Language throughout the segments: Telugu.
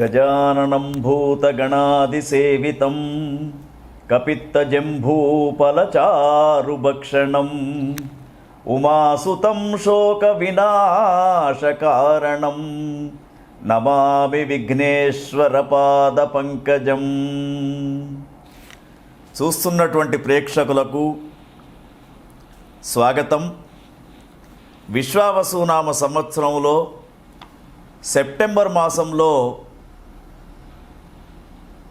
గజాననం భూతగణాదిసేవితం కపిత్తజంభూపలచారుభక్షణం ఉమాసుతం శోక వినాశకారణం నమామి విఘ్నేశ్వర పాద పంకజం చూస్తున్నటువంటి ప్రేక్షకులకు స్వాగతం. విశ్వావసునామ సంవత్సరంలో సెప్టెంబర్ మాసంలో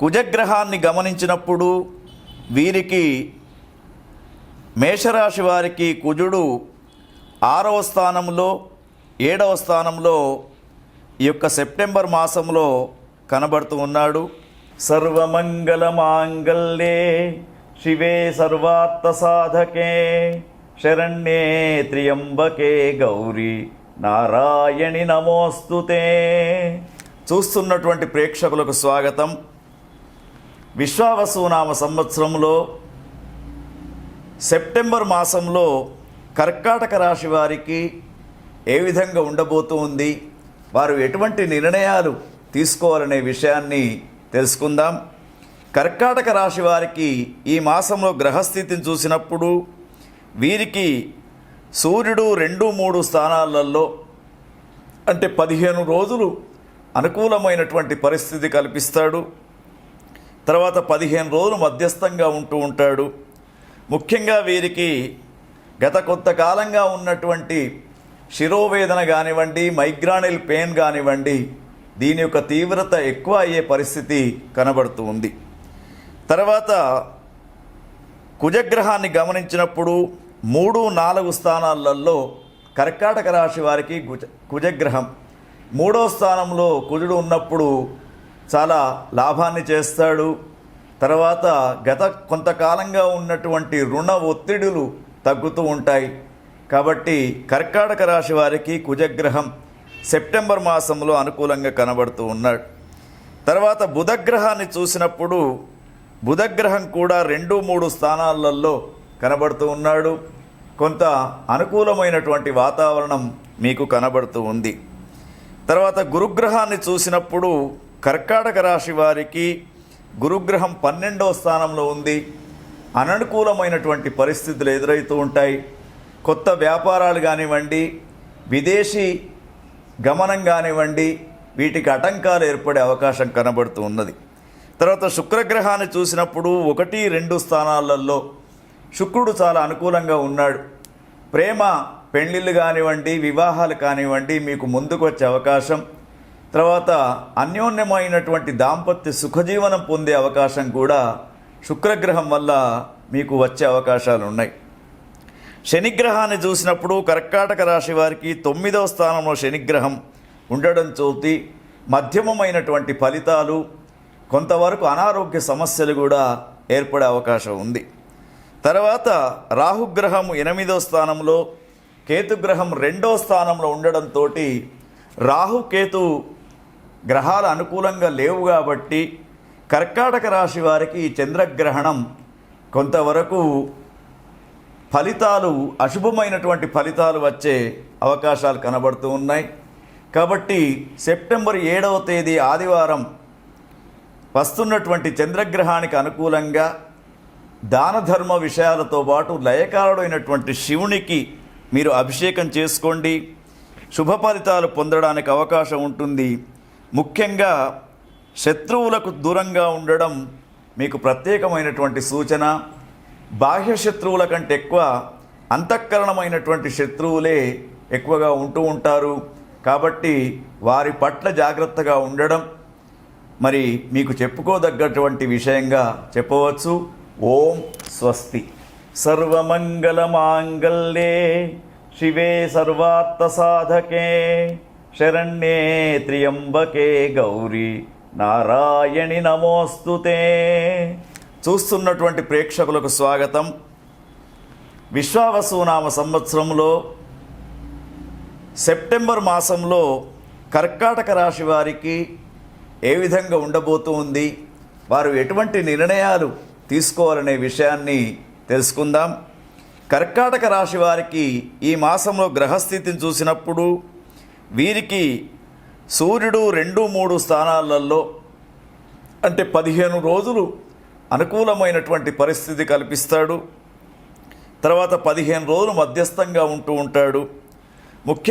కుజగ్రహాన్ని గమనించినప్పుడు వీరికి మేషరాశి వారికి కుజుడు ఆరవ స్థానంలో ఏడవ స్థానంలో ఈ యొక్క సెప్టెంబర్ మాసంలో కనబడుతూ ఉన్నాడు. సర్వమంగళ మాంగళ్యే శివే సర్వార్థ సాధకే శరణ్యే త్రియంబకే గౌరీ నారాయణి నమోస్తుతే. చూస్తున్నటువంటి ప్రేక్షకులకు స్వాగతం. విశ్వావసునామ సంవత్సరంలో సెప్టెంబర్ మాసంలో కర్కాటక రాశి వారికి ఏ విధంగా ఉండబోతూ ఉంది వారు ఎటువంటి నిర్ణయాలు తీసుకోవాలనే విషయాన్ని తెలుసుకుందాం. కర్కాటక రాశి వారికి ఈ మాసంలో గ్రహస్థితిని చూసినప్పుడు వీరికి సూర్యుడు రెండు మూడు స్థానాలలో అంటే పదిహేను రోజులు అనుకూలమైనటువంటి పరిస్థితి కల్పిస్తాడు. తర్వాత పదిహేను రోజులు మధ్యస్థంగా ఉంటూ ఉంటాడు. ముఖ్యంగా వీరికి గత కొంతకాలంగా ఉన్నటువంటి శిరోవేదన కానివ్వండి మైగ్రానిల్ పెయిన్ కానివ్వండి దీని యొక్క తీవ్రత ఎక్కువ అయ్యే పరిస్థితి కనబడుతూ ఉంది. తర్వాత కుజగ్రహాన్ని గమనించినప్పుడు మూడు నాలుగు స్థానాలలో కర్కాటక రాశి వారికి కుజ కుజగ్రహం. మూడో స్థానంలో కుజుడు ఉన్నప్పుడు చాలా లాభాన్ని చేస్తాడు. తర్వాత గత కొంతకాలంగా ఉన్నటువంటి రుణ ఒత్తిడులు తగ్గుతూ ఉంటాయి. కాబట్టి కర్కాటక రాశి వారికి కుజగ్రహం సెప్టెంబర్ మాసంలో అనుకూలంగా కనబడుతూ ఉన్నాడు. తర్వాత బుధగ్రహాన్ని చూసినప్పుడు బుధగ్రహం కూడా రెండు మూడు స్థానాలలో కనబడుతూ ఉన్నాడు. కొంత అనుకూలమైనటువంటి వాతావరణం మీకు కనబడుతూ ఉంది. తర్వాత గురుగ్రహాన్ని చూసినప్పుడు కర్కాటక రాశి వారికి గురుగ్రహం పన్నెండవ స్థానంలో ఉంది. అననుకూలమైనటువంటి పరిస్థితులు ఎదురవుతూ ఉంటాయి. కొత్త వ్యాపారాలు కానివ్వండి విదేశీ గమనం కానివ్వండి వీటికి ఆటంకాలు ఏర్పడే అవకాశం కనబడుతూ ఉన్నది. తర్వాత శుక్రగ్రహాన్ని చూసినప్పుడు ఒకటి రెండు స్థానాలలో శుక్రుడు చాలా అనుకూలంగా ఉన్నాడు. ప్రేమ పెళ్ళిళ్ళు కానివ్వండి వివాహాలు కానివ్వండి మీకు ముందుకు వచ్చే అవకాశం తర్వాత అన్యోన్యమైనటువంటి దాంపత్య సుఖజీవనం పొందే అవకాశం కూడా శుక్రగ్రహం వల్ల మీకు వచ్చే అవకాశాలు ఉన్నాయి. శనిగ్రహాన్ని చూసినప్పుడు కర్కాటక రాశి వారికి తొమ్మిదవ స్థానంలో శనిగ్రహం ఉండడం చోతి మధ్యమమైనటువంటి ఫలితాలు కొంతవరకు అనారోగ్య సమస్యలు కూడా ఏర్పడే అవకాశం ఉంది. తర్వాత రాహుగ్రహం ఎనిమిదో స్థానంలో కేతుగ్రహం రెండో స్థానంలో ఉండడంతో రాహు కేతు గ్రహాలు అనుకూలంగా లేవు కాబట్టి కర్కాటక రాశి వారికి ఈ చంద్రగ్రహణం కొంతవరకు ఫలితాలు అశుభమైనటువంటి ఫలితాలు వచ్చే అవకాశాలు కనబడుతూ ఉన్నాయి. కాబట్టి సెప్టెంబర్ ఏడవ తేదీ ఆదివారం వస్తున్నటువంటి చంద్రగ్రహానికి అనుకూలంగా దాన ధర్మ విషయాలతో పాటు లయకారుడైనటువంటి శివునికి మీరు అభిషేకం చేసుకోండి. శుభ ఫలితాలు పొందడానికి అవకాశం ఉంటుంది. ముఖ్యంగా శత్రువులకు దూరంగా ఉండడం మీకు ప్రత్యేకమైనటువంటి సూచన. బాహ్య శత్రువుల కంటే ఎక్కువ అంతఃకరణమైనటువంటి శత్రువులే ఎక్కువగా ఉంటూ ఉంటారు. కాబట్టి వారి పట్ల జాగ్రత్తగా ఉండడం. మరి మీకు చెప్పుకోదగ్గటువంటి విషయంగా చెప్పవచ్చు. ఓం స్వస్తి. సర్వమంగళ మాంగళ్యే శివే సర్వార్థ సాధకే శరణ్యే త్రియంబకే గౌరీ. నారాయణి నమోస్తుతే చూస్తున్నటువంటి ప్రేక్షకులకు స్వాగతం. విశ్వావసునామ సంవత్సరంలో సెప్టెంబర్ మాసంలో కర్కాటక రాశి వారికి ఏ విధంగా ఉండబోతూ ఉంది వారు ఎటువంటి నిర్ణయాలు తీసుకోవాలనే విషయాన్ని తెలుసుకుందాం. కర్కాటక రాశి వారికి ఈ మాసంలో గ్రహస్థితిని చూసినప్పుడు వీరికి సూర్యుడు రెండు మూడు స్థానాలలో అంటే పదిహేను రోజులు అనుకూలమైనటువంటి పరిస్థితి కల్పిస్తాడు. తర్వాత పదిహేను రోజులు మధ్యస్థంగా ఉంటూ ఉంటాడు. ముఖ్య